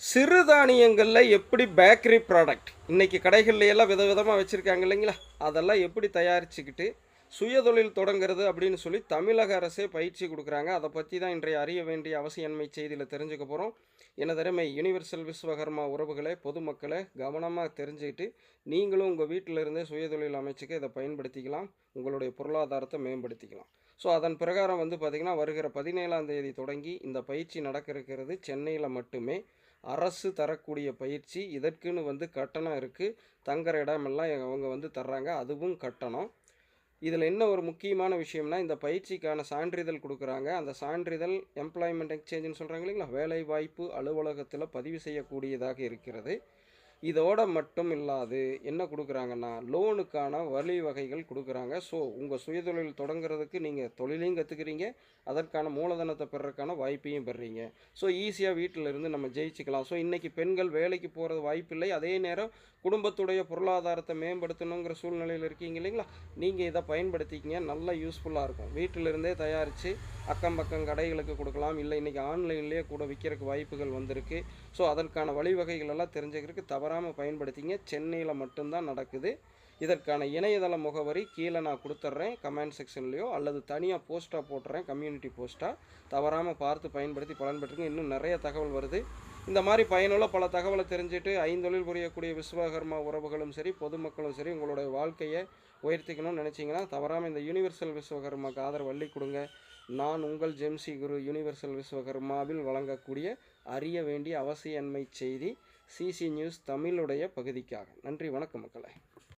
சிறுதானியங்களில் எப்படி bakery product இன்றைக்கி கடைகள்ல எல்லாம் விதவிதமாக வச்சுருக்காங்க இல்லைங்களா? அதெல்லாம் எப்படி தயாரிச்சுக்கிட்டு சுயதொழில் தொடங்குறது அப்படின்னு சொல்லி தமிழக அரசே பயிற்சி கொடுக்குறாங்க. அதை பற்றி தான் இன்றைய அறிய வேண்டிய அவசியன்மை செய்தியில் தெரிஞ்சுக்க போகிறோம் எனதருமை யுனிவர்சல் விஸ்வகர்மா உறவுகளை பொதுமக்களை கவனமாக தெரிஞ்சுக்கிட்டு நீங்களும் உங்கள் வீட்டில் இருந்தே சுயதொழில் அமைச்சுக்கு இதை பயன்படுத்திக்கலாம். உங்களுடைய பொருளாதாரத்தை மேம்படுத்திக்கலாம். ஸோ அதன் பிரகாரம் வந்து பார்த்திங்கன்னா வருகிற பதினேழாம் தேதி தொடங்கி இந்த பயிற்சி நடக்க இருக்கிறது சென்னையில் மட்டுமே. அரசு தரக்கூடிய பயிற்சி இதற்குன்னு வந்து கட்டணம் இருக்குது தங்குற இடமெல்லாம் அவங்க வந்து தர்றாங்க. அதுவும் கட்டணம். இதில் என்ன ஒரு முக்கியமான விஷயம்னா இந்த பயிற்சிக்கான சான்றிதழ் கொடுக்குறாங்க. அந்த சான்றிதழ் எம்ப்ளாய்மெண்ட் எக்ஸ்சேஞ்சுன்னு சொல்கிறாங்க இல்லைங்களா? வேலை வாய்ப்பு அலுவலகத்தில் பதிவு செய்யக்கூடியதாக இருக்கிறது. இதோட மட்டும் இல்லாது என்ன கொடுக்குறாங்கன்னா லோனுக்கான வழிவகைகள் கொடுக்குறாங்க. ஸோ உங்கள் சுயதொழில் தொடங்குறதுக்கு நீங்கள் தொழிலையும் கற்றுக்குறீங்க அதற்கான மூலதனத்தை பெறறதுக்கான வாய்ப்பையும் பெறுறீங்க ஸோ ஈஸியாக வீட்டில் இருந்து நம்ம ஜெயிச்சுக்கலாம். ஸோ இன்றைக்கி பெண்கள் வேலைக்கு போகிறது வாய்ப்பில்லை அதே நேரம் குடும்பத்துடைய பொருளாதாரத்தை மேம்படுத்தணுங்கிற சூழ்நிலையில் இருக்கீங்க இல்லைங்களா? நீங்கள் இதை பயன்படுத்திக்கிங்க. நல்லா யூஸ்ஃபுல்லாக இருக்கும். வீட்டிலிருந்தே தயாரித்து அக்கம் பக்கம் கடைகளுக்கு கொடுக்கலாம். இல்லை இன்றைக்கி ஆன்லைன்லேயே கூட விற்கிறதுக்கு வாய்ப்புகள் வந்திருக்கு. ஸோ அதற்கான வழிவகைகள் எல்லாம் தெரிஞ்சுக்கிறதுக்கு தவறாமல் பயன்படுத்திங்க. சென்னையில் மட்டும்தான் நடக்குது. இதற்கான இணையதள முகவரி கீழே நான் கொடுத்துட்றேன். கமெண்ட் செக்ஷன்லேயோ அல்லது தனியாக போஸ்ட்டாக போட்டுறேன் கம்யூனிட்டி போஸ்ட்டாக தவறாமல் பார்த்து பயன்படுத்தி பலன் பெற்றுங்க. இன்னும் நிறைய தகவல் வருது. இந்த மாதிரி பயனுள்ள பல தகவலை தெரிஞ்சுட்டு ஐந்தொழில் புரியக்கூடிய விஸ்வகர்மா உறவுகளும் சரி பொதுமக்களும் சரி உங்களுடைய வாழ்க்கையை உயர்த்திக்கணும்னு நினச்சிங்கன்னா தவறாமல் இந்த யூனிவர்சல் விஸ்வகர்மாவுக்கு ஆதரவு வள்ளி கொடுங்க. நான் உங்கள் ஜெம்சி குரு. யூனிவர்சல் விஸ்வகர்மாவில் வழங்கக்கூடிய அறிய வேண்டிய அவசியன்மை செய்தி. சிசி நியூஸ் தமிழுடைய பகுதிக்காக. நன்றி வணக்கம் மக்களை.